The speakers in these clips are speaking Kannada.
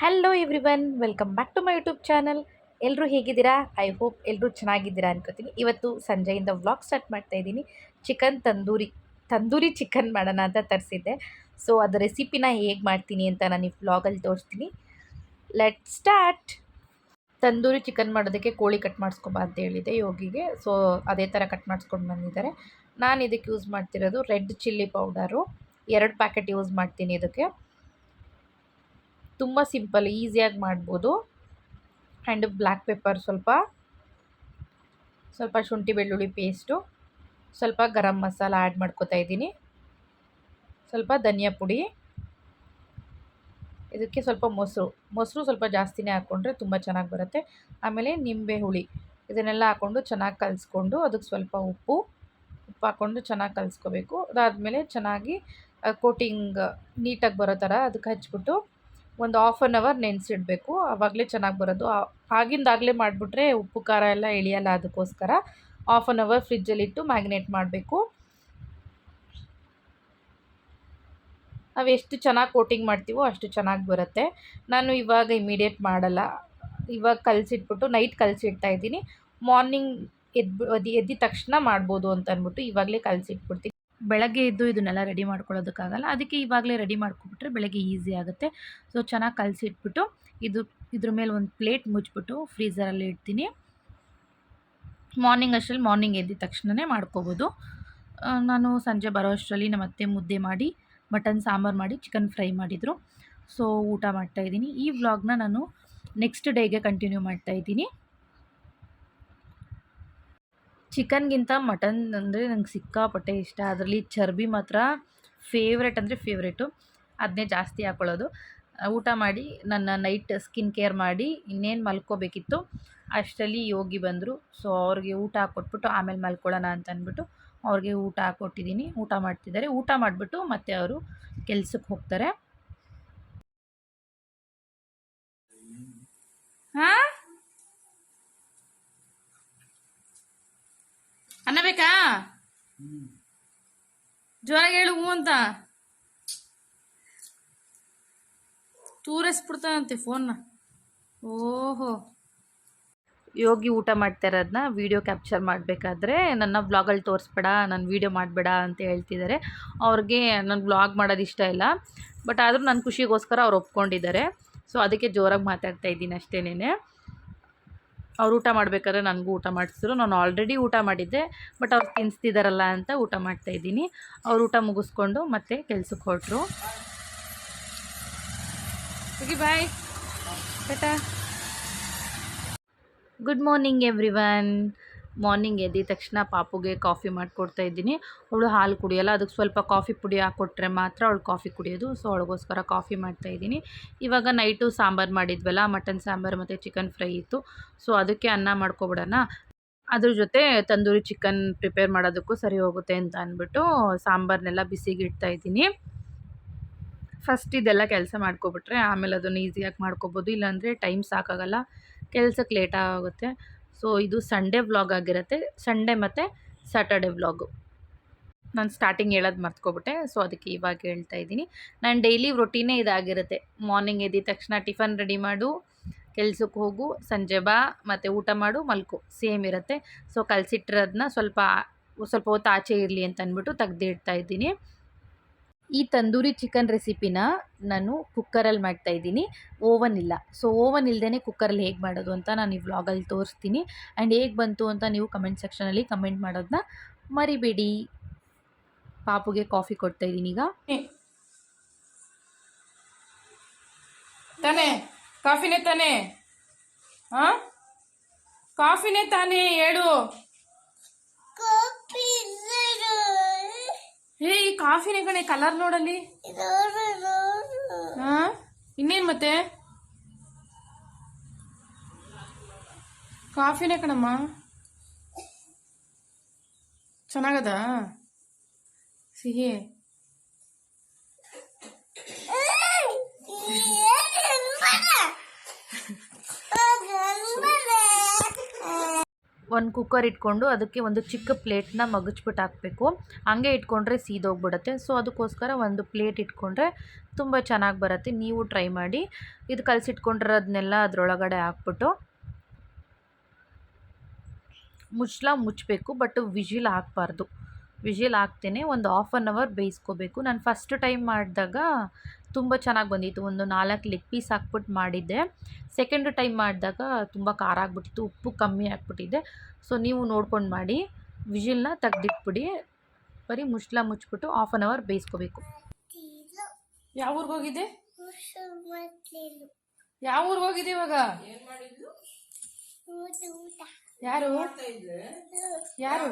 Hello everyone welcome back to my YouTube channel ಎಲ್ಲರೂ ಹೇಗಿದ್ದೀರಾ? ಐ ಹೋಪ್ ಎಲ್ಲರೂ ಚೆನ್ನಾಗಿದ್ದೀರಾ ಅನ್ಕೋತೀನಿ. ಇವತ್ತು ಸಂಜೆಯಿಂದ ವ್ಲಾಗ್ ಸ್ಟಾರ್ಟ್ ಮಾಡ್ತಾ ಇದ್ದೀನಿ. ಚಿಕನ್ ತಂದೂರಿ ತಂದೂರಿ ಚಿಕನ್ ಮಾಡೋಣ ಅಂತ ತರಿಸಿದ್ದೆ. ಸೊ ಅದರ ರೆಸಿಪಿನ ಹೇಗೆ ಮಾಡ್ತೀನಿ ಅಂತ ನಾನು ಈ ವ್ಲಾಗಲ್ಲಿ ತೋರಿಸ್ತೀನಿ. ಲೆಟ್ ಸ್ಟಾರ್ಟ್ ತಂದೂರಿ ಚಿಕನ್ ಮಾಡೋದಕ್ಕೆ ಕೋಳಿ ಕಟ್ ಮಾಡಿಸ್ಕೊಬಾ ಅಂತ ಹೇಳಿದೆ ಯೋಗಿಗೆ. ಸೊ ಅದೇ ಥರ ಕಟ್ ಮಾಡಿಸ್ಕೊಂಡು ಬಂದಿದ್ದಾರೆ. ನಾನು ಇದಕ್ಕೆ ಯೂಸ್ ಮಾಡ್ತಿರೋದು ರೆಡ್ ಚಿಲ್ಲಿ ಪೌಡರು ಎರಡು ಪ್ಯಾಕೆಟ್ ಯೂಸ್ ಮಾಡ್ತೀನಿ ಇದಕ್ಕೆ. ತುಂಬ ಸಿಂಪಲ್ ಈಸಿಯಾಗಿ ಮಾಡ್ಬೋದು. ಆ್ಯಂಡ್ ಬ್ಲ್ಯಾಕ್ ಪೆಪ್ಪರ್ ಸ್ವಲ್ಪ. ಸ್ವಲ್ಪ ಶುಂಠಿ ಬೆಳ್ಳುಳ್ಳಿ ಪೇಸ್ಟು. ಸ್ವಲ್ಪ ಗರಂ ಮಸಾಲ ಆ್ಯಡ್ ಮಾಡ್ಕೋತಾ ಇದ್ದೀನಿ. ಸ್ವಲ್ಪ ಧನಿಯಾ ಪುಡಿ. ಇದಕ್ಕೆ ಸ್ವಲ್ಪ ಮೊಸರು. ಮೊಸರು ಸ್ವಲ್ಪ ಜಾಸ್ತಿನೇ ಹಾಕ್ಕೊಂಡ್ರೆ ತುಂಬ ಚೆನ್ನಾಗಿ ಬರುತ್ತೆ. ಆಮೇಲೆ ನಿಂಬೆ ಹುಳಿ. ಇದನ್ನೆಲ್ಲ ಹಾಕ್ಕೊಂಡು ಚೆನ್ನಾಗಿ ಕಲಿಸ್ಕೊಂಡು ಅದಕ್ಕೆ ಸ್ವಲ್ಪ ಉಪ್ಪು. ಉಪ್ಪು ಹಾಕ್ಕೊಂಡು ಚೆನ್ನಾಗಿ ಕಲಿಸ್ಕೋಬೇಕು. ಅದಾದಮೇಲೆ ಚೆನ್ನಾಗಿ ಕೋಟಿಂಗ್ ನೀಟಾಗಿ ಬರೋ ಥರ ಅದಕ್ಕೆ ಹಚ್ಬಿಟ್ಟು ಒಂದು ಆಫ್ ಆನ್ ಅವರ್ ನೆನೆಸಿಡಬೇಕು. ಆವಾಗಲೇ ಚೆನ್ನಾಗಿ ಬರೋದು. ಆಗಿಂದಾಗಲೇ ಮಾಡಿಬಿಟ್ರೆ ಉಪ್ಪು, ಖಾರ ಎಲ್ಲ ಇಳಿಯಲ್ಲ ಅದಕ್ಕೋಸ್ಕರ ಆಫ್ ಆನ್ ಅವರ್ ಫ್ರಿಜ್ಜಲ್ಲಿಟ್ಟು ಮ್ಯಾಗ್ನೇಟ್ ಮಾಡಬೇಕು. ನಾವು ಎಷ್ಟು ಚೆನ್ನಾಗಿ ಕೋಟಿಂಗ್ ಮಾಡ್ತೀವೋ ಅಷ್ಟು ಚೆನ್ನಾಗಿ ಬರುತ್ತೆ. ನಾನು ಇವಾಗ ಇಮಿಡಿಯೇಟ್ ಮಾಡಲ್ಲ. ಇವಾಗ ಕಲಸಿಟ್ಬಿಟ್ಟು ನೈಟ್ ಕಲಸಿಡ್ತಾ ಇದ್ದೀನಿ. ಮಾರ್ನಿಂಗ್ ಎದ್ದು ಅದು ಎದ್ದ ತಕ್ಷಣ ಮಾಡ್ಬೋದು ಅಂತ ಅಂದ್ಬಿಟ್ಟು ಇವಾಗಲೇ ಕಲಸಿಟ್ಬಿಡ್ತೀನಿ. ಬೆಳಗ್ಗೆ ಎದ್ದು ಇದನ್ನೆಲ್ಲ ರೆಡಿ ಮಾಡ್ಕೊಳ್ಳೋದಕ್ಕಾಗಲ್ಲ. ಅದಕ್ಕೆ ಇವಾಗಲೇ ರೆಡಿ ಮಾಡ್ಕೊಬಿಟ್ರೆ ಬೆಳಗ್ಗೆ ಈಸಿ ಆಗುತ್ತೆ. ಸೊ ಚೆನ್ನಾಗಿ ಕಲಸಿಟ್ಬಿಟ್ಟು ಇದು, ಇದ್ರ ಮೇಲೆ ಒಂದು ಪ್ಲೇಟ್ ಮುಚ್ಚಿಬಿಟ್ಟು ಫ್ರೀಝರಲ್ಲಿ ಇಡ್ತೀನಿ. ಮಾರ್ನಿಂಗ್ ಅಷ್ಟರಲ್ಲಿ ಮಾರ್ನಿಂಗ್ ಎದ್ದಿದ ತಕ್ಷಣವೇ ಮಾಡ್ಕೋಬೋದು. ನಾನು ಸಂಜೆ ಬರೋ ಅಷ್ಟರಲ್ಲಿ ನಮ್ಮ ಅತ್ತೆ ಮುದ್ದೆ ಮಾಡಿ ಮಟನ್ ಸಾಂಬಾರು ಮಾಡಿ ಚಿಕನ್ ಫ್ರೈ ಮಾಡಿದರು. ಸೊ ಊಟ ಮಾಡ್ತಾಯಿದ್ದೀನಿ ಈ ವ್ಲಾಗ್ನ ನಾನು ನೆಕ್ಸ್ಟ್ ಡೇಗೆ ಕಂಟಿನ್ಯೂ ಮಾಡ್ತಾಯಿದ್ದೀನಿ ಚಿಕನ್ಗಿಂತ ಮಟನ್ ಅಂದರೆ ನಂಗೆ ಸಿಕ್ಕಾಪಟ್ಟೆ ಇಷ್ಟ. ಅದರಲ್ಲಿ ಚರ್ಬಿ ಮಾತ್ರ ಫೇವ್ರೆಟ್ ಅಂದರೆ ಫೇವ್ರೇಟು ಅದನ್ನೇ ಜಾಸ್ತಿ ಹಾಕ್ಕೊಳ್ಳೋದು ಊಟ ಮಾಡಿ, ನನ್ನ ನೈಟ್ ಸ್ಕಿನ್ ಕೇರ್ ಮಾಡಿ, ಇನ್ನೇನು ಮಲ್ಕೋಬೇಕಿತ್ತು, ಅಷ್ಟರಲ್ಲಿ ಯೋಗಿ ಬಂದರು. ಸೊ ಅವ್ರಿಗೆ ಊಟ ಹಾಕ್ಕೊಟ್ಬಿಟ್ಟು ಆಮೇಲೆ ಮಲ್ಕೊಳ್ಳೋಣ ಅಂತ ಅಂದ್ಬಿಟ್ಟು, ಅವ್ರಿಗೆ ಊಟ ಹಾಕ್ಕೊಟ್ಟಿದ್ದೀನಿ ಊಟ ಮಾಡ್ತಿದ್ದಾರೆ. ಊಟ ಮಾಡಿಬಿಟ್ಟು ಮತ್ತೆ ಅವರು ಕೆಲ್ಸಕ್ಕೆ ಹೋಗ್ತಾರೆ. ಹಾಂ? ಅನ್ನ ಬೇಕಾ? ಜ್ವರ ಹೇಳು ಹೂ ಅಂತ. ತೂರಿಸ್ಬಿಡ್ತಾನಂತೆ ಫೋನ್ನ. ಓಹೋ. ಯೋಗಿ ಊಟ ಮಾಡ್ತಾ ಇರೋದನ್ನ ವೀಡಿಯೋ ಕ್ಯಾಪ್ಚರ್ ಮಾಡಬೇಕಾದ್ರೆ ನನ್ನ ವ್ಲಾಗಲ್ಲಿ ತೋರಿಸ್ಬೇಡ ನಾನು ವೀಡಿಯೋ ಮಾಡಬೇಡ ಅಂತ ಹೇಳ್ತಿದ್ದಾರೆ. ಅವ್ರಿಗೆ ನನ್ನ ವ್ಲಾಗ್ ಮಾಡೋದು ಇಷ್ಟ ಇಲ್ಲ. ಬಟ್ ಆದರೂ ನನ್ನ ಖುಷಿಗೋಸ್ಕರ ಅವ್ರು ಒಪ್ಕೊಂಡಿದ್ದಾರೆ. ಸೊ ಅದಕ್ಕೆ ಜೋರಾಗಿ ಮಾತಾಡ್ತಾ ಇದ್ದೀನಿ ಅಷ್ಟೇನೇ ಅವ್ರು ಊಟ ಮಾಡಬೇಕಾದ್ರೆ ನನಗೂ ಊಟ ಮಾಡಿಸಿದ್ರು. ನಾನು ಆಲ್ರೆಡಿ ಊಟ ಮಾಡಿದ್ದೆ ಬಟ್ ಅವ್ರು ತಿನ್ನಿಸ್ತಿದ್ದಾರಲ್ಲ ಅಂತ ಊಟ ಮಾಡ್ತಾ ಇದ್ದೀನಿ. ಅವ್ರು ಊಟ ಮುಗಿಸ್ಕೊಂಡು ಮತ್ತೆ ಕೆಲ್ಸಕ್ಕೆ ಹೊರಟ್ರು. Bye good morning every morning ಎದ್ದ ತಕ್ಷಣ ಪಾಪುಗೆ ಕಾಫಿ ಮಾಡಿಕೊಡ್ತಾ ಇದ್ದೀನಿ. ಅವಳು ಹಾಲು ಕುಡಿಯೋಲ್ಲ, ಅದಕ್ಕೆ ಸ್ವಲ್ಪ ಕಾಫಿ ಪುಡಿ ಹಾಕ್ಕೊಟ್ರೆ ಮಾತ್ರ ಅವಳು ಕಾಫಿ ಕುಡಿಯೋದು. ಸೊ ಅವಳಿಗೋಸ್ಕರ ಕಾಫಿ ಮಾಡ್ತಾ ಇದ್ದೀನಿ. ಇವಾಗ ನೈಟು ಸಾಂಬಾರು ಮಾಡಿದ್ವಲ್ಲ ಮಟನ್ ಸಾಂಬಾರು ಮತ್ತು ಚಿಕನ್ ಫ್ರೈ ಇತ್ತು. ಸೊ ಅದಕ್ಕೆ ಅನ್ನ ಮಾಡ್ಕೊಬಿಡೋಣ. ಅದ್ರ ಜೊತೆ ತಂದೂರಿ ಚಿಕನ್ ಪ್ರಿಪೇರ್ ಮಾಡೋದಕ್ಕೂ ಸರಿ ಹೋಗುತ್ತೆ ಅಂತ ಅಂದ್ಬಿಟ್ಟು ಸಾಂಬಾರನ್ನೆಲ್ಲ ಬಿಸಿಗೆ ಇಡ್ತಾ ಇದ್ದೀನಿ. ಫಸ್ಟ್ ಇದೆಲ್ಲ ಕೆಲಸ ಮಾಡ್ಕೊಬಿಟ್ರೆ ಆಮೇಲೆ ಅದನ್ನು ಈಸಿಯಾಗಿ ಮಾಡ್ಕೊಬೋದು. ಇಲ್ಲಾಂದರೆ ಟೈಮ್ ಸಾಕಾಗಲ್ಲ. ಕೆಲ್ಸಕ್ಕೆ ಲೇಟ್ ಆಗುತ್ತೆ. ಸೊ ಇದು ಸಂಡೇ ವ್ಲಾಗ್ ಆಗಿರುತ್ತೆ. ಸಂಡೇ ಮತ್ತು ಸ್ಯಾಟರ್ಡೆ ವ್ಲಾಗು ನಾನು ಸ್ಟಾರ್ಟಿಂಗ್ ಹೇಳೋದು ಮರ್ತ್ಕೊಬಿಟ್ಟೆ. ಸೊ ಅದಕ್ಕೆ ಇವಾಗ ಹೇಳ್ತಾ ಇದ್ದೀನಿ. ನಾನು ಡೈಲಿ ರೊಟೀನೇ ಇದಾಗಿರುತ್ತೆ. ಮಾರ್ನಿಂಗ್ ಎದ್ದಿದ ತಕ್ಷಣ ಟಿಫನ್ ರೆಡಿ ಮಾಡು ಕೆಲ್ಸಕ್ಕೆ ಹೋಗು, ಸಂಜೆ ಬಾ, ಮತ್ತು ಊಟ ಮಾಡು, ಮಲ್ಕು. ಸೇಮ್ ಇರುತ್ತೆ. ಸೊ ಕಲಸಿಟ್ಟಿರೋದನ್ನ ಸ್ವಲ್ಪ ಸ್ವಲ್ಪ ಹೊತ್ತು ಆಚೆ ಇರಲಿ ಅಂತ ಅಂದ್ಬಿಟ್ಟು ತೆಗ್ದಿಡ್ತಾ ಇದ್ದೀನಿ. ಈ ತಂದೂರಿ ಚಿಕನ್ ರೆಸಿಪಿನ ನಾನು ಕುಕ್ಕರಲ್ಲಿ ಮಾಡ್ತಾಯಿದ್ದೀನಿ ಓವನ್ ಇಲ್ಲ. ಸೊ ಓವನ್ ಇಲ್ಲದೇ ಕುಕ್ಕರಲ್ಲಿ ಹೇಗೆ ಮಾಡೋದು ಅಂತ ನಾನು ಈ ವ್ಲಾಗಲ್ಲಿ ತೋರಿಸ್ತೀನಿ. ಆ್ಯಂಡ್ ಹೇಗೆ ಬಂತು ಅಂತ ನೀವು ಕಮೆಂಟ್ ಸೆಕ್ಷನಲ್ಲಿ ಕಮೆಂಟ್ ಮಾಡೋದನ್ನ ಮರಿಬೇಡಿ. ಪಾಪುಗೆ ಕಾಫಿ ಕೊಡ್ತಾ ಇದ್ದೀನಿ ಈಗ. ತಾನೇ ಕಾಫಿನೇ ತಾನೇ? ಹಾ ಕಾಫಿನೇ ತಾನೇ, ಹೇಳು. ಹೇ ಈ ಕಾಫಿನೇ ಕಣೆ ಕಲರ್ ನೋಡಲ್ಲಿ. ಹಾ? ಇನ್ನೇನ್ ಮತ್ತೆ? ಕಾಫಿನೇ ಕಣಮ್ಮ. ಚೆನ್ನಾಗದ? ಸಿಹಿ. ಒಂದು ಕುಕ್ಕರ್ ಇಟ್ಕೊಂಡು ಅದಕ್ಕೆ ಒಂದು ಚಿಕ್ಕ ಪ್ಲೇಟ್ನ ಮಗುಚ್ಬಿಟ್ಟು ಹಾಕಬೇಕು. ಹಂಗೆ ಇಟ್ಕೊಂಡ್ರೆ ಸೀದೋಗ್ಬಿಡುತ್ತೆ. ಸೊ ಅದಕ್ಕೋಸ್ಕರ ಒಂದು ಪ್ಲೇಟ್ ಇಟ್ಕೊಂಡ್ರೆ ತುಂಬ ಚೆನ್ನಾಗಿ ಬರುತ್ತೆ. ನೀವು ಟ್ರೈ ಮಾಡಿ. ಇದು ಕಲಸಿಟ್ಕೊಂಡಿರೋದನ್ನೆಲ್ಲ ಅದರೊಳಗಡೆ ಹಾಕ್ಬಿಟ್ಟು ಮುಚ್ಚಲ ಮುಚ್ಚಬೇಕು ಬಟ್ ವಿಜಿಲ್ ಹಾಕ್ಬಾರ್ದು. ವಿಜಿಲ್ ಹಾಕ್ತೇನೆ ಒಂದು ಹಾಫ್ ಆನ್ ಅವರ್ ಬೇಯಿಸ್ಕೋಬೇಕು. ನಾನು ಫಸ್ಟ್ ಟೈಮ್ ಮಾಡಿದಾಗ ತುಂಬ ಚೆನ್ನಾಗಿ ಬಂದಿತ್ತು. ಒಂದು ನಾಲ್ಕು ಲೆಗ್ ಪೀಸ್ ಹಾಕ್ಬಿಟ್ಟು ಮಾಡಿದ್ದೆ. ಸೆಕೆಂಡ್ ಟೈಮ್ ಮಾಡಿದಾಗ ತುಂಬ ಖಾರ ಆಗ್ಬಿಟ್ಟಿತ್ತು ಉಪ್ಪು ಕಮ್ಮಿ ಹಾಕ್ಬಿಟ್ಟಿದ್ದೆ ಸೊ ನೀವು ನೋಡ್ಕೊಂಡು ಮಾಡಿ. ವಿಜಿಲ್ನ ತೆಗ್ದಿಟ್ಬಿಡಿ. ಬರೀ ಮುಚ್ಚಲ ಮುಚ್ಚಿಬಿಟ್ಟು ಹಾಫ್ ಆನ್ ಅವರ್ ಬೇಯಿಸ್ಕೋಬೇಕು. ಯಾವ ಊರಿಗೆ ಹೋಗಿದ್ದೆ? ಯಾವ ಊರಿಗೆ ಹೋಗಿದ್ದೆ ಇವಾಗ? ಯಾರು? ಯಾರು?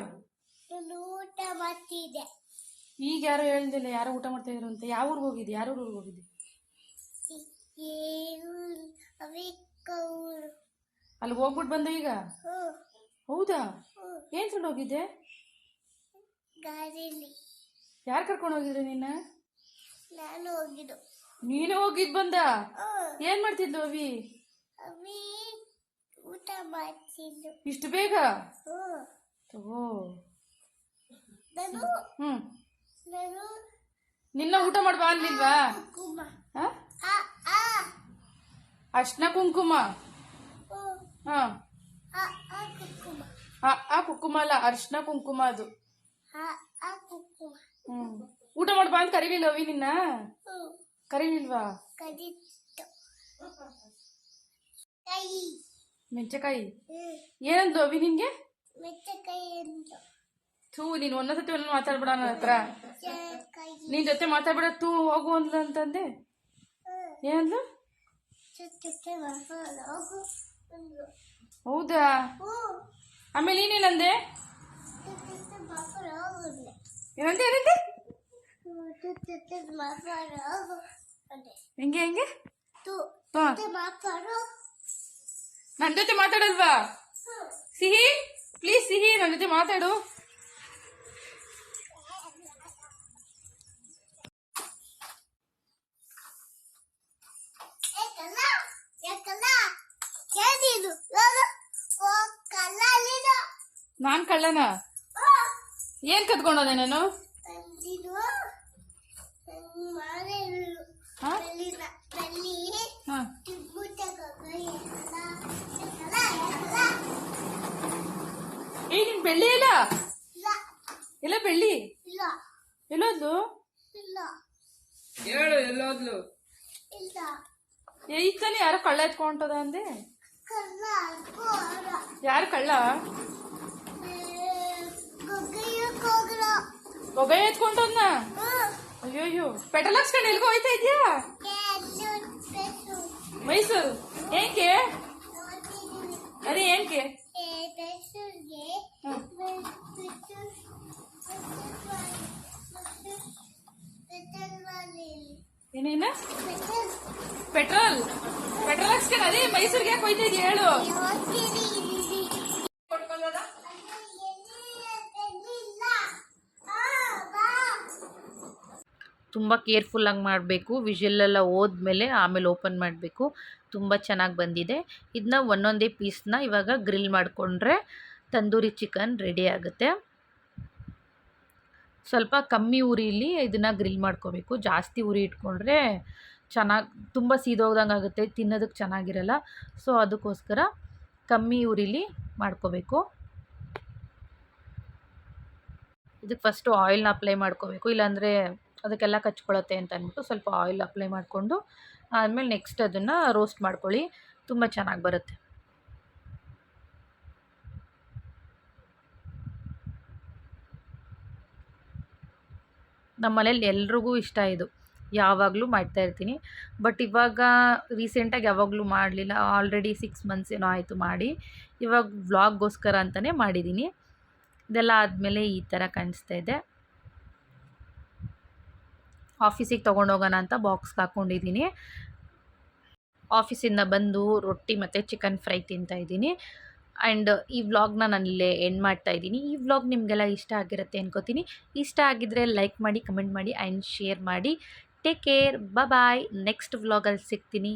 ಊಟ ಮಾಡ್ತಿದ್ದೆ ಈಗ ಯಾರು ಹೇಳ್ದಿಲ್ಲ ಯಾರು ಊಟ ಮಾಡ್ತಾ ಇದ್ರು ಅಂತ? ಯಾವ ಊರಿಗೆ ಹೋಗಿದ್ದೆ? ಯಾರ ಊರಿಗೆ ಹೋಗಿದ್ದೆ? ಅಲ್ಲಿ ಹೋಗ್ಬಿಟ್ಟು ಬಂದೆ ಈಗ? ಹೌದಾ? ಏನ್ ಸುಳ್ಳು ಹೋಗಿದ್ದೆ? ಗಾಡಿಲಿ ಯಾರು ಕರ್ಕೊಂಡು ಹೋಗಿದ್ರು ನಿನ್ನ? ನಾನು ಹೋಗಿದ್ದು. ನೀನು ಹೋಗಿದ್ ಬಂದ? ಏನ್ ಮಾಡ್ತಿದ್ಲು ಅವಿ? ಅವಿ ಊಟ ಮಾಡ್ತಿದ್ಲು ಇಷ್ಟು ಬೇಗ? ಹ್ಮ್. ಹ್ಮ್. ನಿನ್ನ ಊಟ ಮಾಡ್ಬಾ ಅನ್ಲಿಲ್ವಾ ಅರ್ಶಿನ ಕುಂಕುಮ. ಆ? ಕುಂಕುಮ. ಅಲ್ಲ ಅರ್ಶಿನ ಕುಂಕುಮ ಅದು. ಹ್ಮ್. ಊಟ ಮಾಡ್ಬಾ ಅಂತ ಕರೀಲಿಲ್ಲ ಅವಿ ನಿನ್ನ. ಕರೀಲಿಲ್ವಾ? ಹ್ಮ್. ಏನಂದು ಅವಿ ನಿನ್ಗೆ? ಮೆಂಚಕಾಯಿ ಥೂ ನೀನು ಒಂದೊಂದ್ಸತಿ ಒಂದೊಂದು ಮಾತಾಡ್ಬೇಡ ನನ್ನ ಹತ್ರ. ನಿನ್ ಜೊತೆ ಮಾತಾಡ್ಬೇಡ ತೂ ಹೋಗು ಅಂದ್ಲು ಅಂತಂದೆ. ಏನಂದ್ಲು. ಹೌದಾ? ಆಮೇಲೆ ನೀನೇನಂದೆ? ಏನಂದೆ ಏನಂದೆ? ಹೋಗು ಹೆಂಗೆ ಹೆಂಗೆ? ತು ಹಾ ಜೊತೆ ಮಾತಾಡು. ನನ್ ಜೊತೆ ಮಾತಾಡಲ್ವಾ? ಸಿಹಿ? ಪ್ಲೀಸ್ ಸಿಹಿ ನನ್ನ ಜೊತೆ ಮಾತಾಡು. ನಾನ್ ಕಳ್ಳನ ಏನ್ ಕತ್ಕೊಂಡೋದೆ ನಾನು ಇದು ಮಾರೇನು ಹಾ ಬೆಳ್ಳಿನ ಬೆಳ್ಳಿ ಹಾ ತಿಬ್ಬುಟ ಏಕಲ್ಲ ಏಕಲ್ಲ ಏಕಲ್ಲ ಏ ನಿನ್ ಬೆಳ್ಳಿ ಇಲ್ಲ ಇಲ್ಲ ಎಲ್ಲ ಬೆಳ್ಳಿ ಇಲ್ಲ ಎಲ್ಲೋದ್ಲು ಇಲ್ಲ ಹೇಳು ಎಲ್ಲೋದ್ಲು ಇಲ್ಲ ಏ ಈಗ ತಾನೇ ಯಾರೋ ಕಳ್ಳ ಎತ್ಕೊಂಟದ ಅಂದೆ? ಯಾರು ಕಳ್ಳ? ಗೊಗ್ಗೆಯಕ್ಕೆ ಹೋಗ್ರ ಅಯ್ಯೋ ಅಯ್ಯೋ ಪೆಟ್ರೋಲ್ ಹಾಕ್ಸ್ಕೊಂಡು ಎಲ್ಗೋ ಹೋಯ್ತಾ ಇದ್ಯಾ? ಮೈಸೂರು. ಏನ್ಕೆ ಇದೆಯಾ ಹೇಳು. ತುಂಬ ಕೇರ್ಫುಲ್ಲಾಗಿ ಮಾಡಬೇಕು ವಿಷಿಲೆಲ್ಲ ಹೋದ್ಮೇಲೆ ಆಮೇಲೆ ಓಪನ್ ಮಾಡಬೇಕು. ತುಂಬ ಚೆನ್ನಾಗಿ ಬಂದಿದೆ. ಇದನ್ನ ಒಂದೊಂದೇ ಪೀಸ್ನ ಇವಾಗ ಗ್ರಿಲ್ ಮಾಡಿಕೊಂಡ್ರೆ ತಂದೂರಿ ಚಿಕನ್ ರೆಡಿ ಆಗುತ್ತೆ. ಸ್ವಲ್ಪ ಕಮ್ಮಿ ಉರಿಲಿ ಇದನ್ನು ಗ್ರಿಲ್ ಮಾಡ್ಕೋಬೇಕು. ಜಾಸ್ತಿ ಉರಿ ಇಟ್ಕೊಂಡ್ರೆ ಚೆನ್ನಾಗಿ, ತುಂಬ ಸೀದೋಗ್ದಂಗೆ ಆಗುತ್ತೆ ತಿನ್ನೋದಕ್ಕೆ ಚೆನ್ನಾಗಿರಲ್ಲ. ಸೊ ಅದಕ್ಕೋಸ್ಕರ ಕಮ್ಮಿ ಉರಿಲಿ ಮಾಡ್ಕೋಬೇಕು. ಇದಕ್ಕೆ ಫಸ್ಟು ಆಯಿಲ್ನ ಅಪ್ಲೈ ಮಾಡ್ಕೋಬೇಕು. ಇಲ್ಲಾಂದರೆ ಅದಕ್ಕೆಲ್ಲ ಕಚ್ಕೊಳ್ಳುತ್ತೆ ಅಂತ ಅಂದ್ಬಿಟ್ಟು ಸ್ವಲ್ಪ ಆಯಿಲ್ ಅಪ್ಲೈ ಮಾಡಿಕೊಂಡು, ಆದಮೇಲೆ ನೆಕ್ಸ್ಟ್ ಅದನ್ನು ರೋಸ್ಟ್ ಮಾಡ್ಕೊಳ್ಳಿ. ತುಂಬ ಚೆನ್ನಾಗಿ ಬರುತ್ತೆ. ನಮ್ಮ ಮನೇಲಿ ಎಲ್ರಿಗೂ ಇಷ್ಟ ಇದು. ಯಾವಾಗಲೂ ಮಾಡ್ತಾ ಇರ್ತೀನಿ. ಬಟ್ ಇವಾಗ ರೀಸೆಂಟಾಗಿ ಯಾವಾಗಲೂ ಮಾಡಲಿಲ್ಲ. ಆಲ್ರೆಡಿ ಸಿಕ್ಸ್ ಮಂತ್ಸ್ ಏನೋ ಆಯಿತು ಮಾಡಿ. ಇವಾಗ ವ್ಲಾಗ್ಗೋಸ್ಕರ ಅಂತಲೇ ಮಾಡಿದ್ದೀನಿ ಇದೆಲ್ಲ ಆದಮೇಲೆ ಈ ಥರ ಕಾಣಿಸ್ತಾ ಇದೆ. ಆಫೀಸಿಗೆ ತೊಗೊಂಡೋಗೋಣ ಅಂತ ಬಾಕ್ಸ್ಗೆ ಹಾಕ್ಕೊಂಡಿದ್ದೀನಿ ಆಫೀಸಿಂದ ಬಂದು ರೊಟ್ಟಿ ಮತ್ತು ಚಿಕನ್ ಫ್ರೈ ತಿಂತಾ ಇದ್ದೀನಿ. ಆ್ಯಂಡ್ ಈ ವ್ಲಾಗ್ನ ನಾನು ಇಲ್ಲೇ ಎಂಡ್ ಮಾಡ್ತಾ ಇದ್ದೀನಿ. ಈ ವ್ಲಾಗ್ ನಿಮಗೆಲ್ಲ ಇಷ್ಟ ಆಗಿರುತ್ತೆ ಅನ್ಕೋತೀನಿ. ಇಷ್ಟ ಆಗಿದ್ದರೆ ಲೈಕ್ ಮಾಡಿ ಕಮೆಂಟ್ ಮಾಡಿ ಆ್ಯಂಡ್ ಶೇರ್ ಮಾಡಿ. ಟೇಕ್ ಕೇರ್ ಬಾಯ್ ನೆಕ್ಸ್ಟ್ ವ್ಲಾಗಲ್ಲಿ ಸಿಗ್ತೀನಿ.